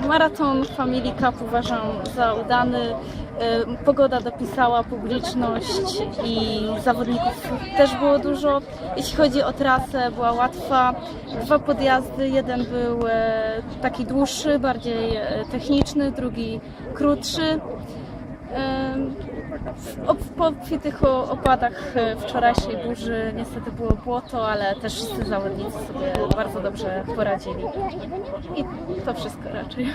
Maraton Family Cup uważam za udany. Y, Pogoda dopisała, publiczność i zawodników też było dużo. Jeśli chodzi o trasę, była łatwa. Dwa podjazdy, jeden był e, taki dłuższy, bardziej e, techniczny, drugi krótszy. Po obfitych opadach e, wczorajszej burzy niestety było błoto, ale też wszyscy zawodnicy sobie bardzo dobrze poradzili. I to wszystko raczej.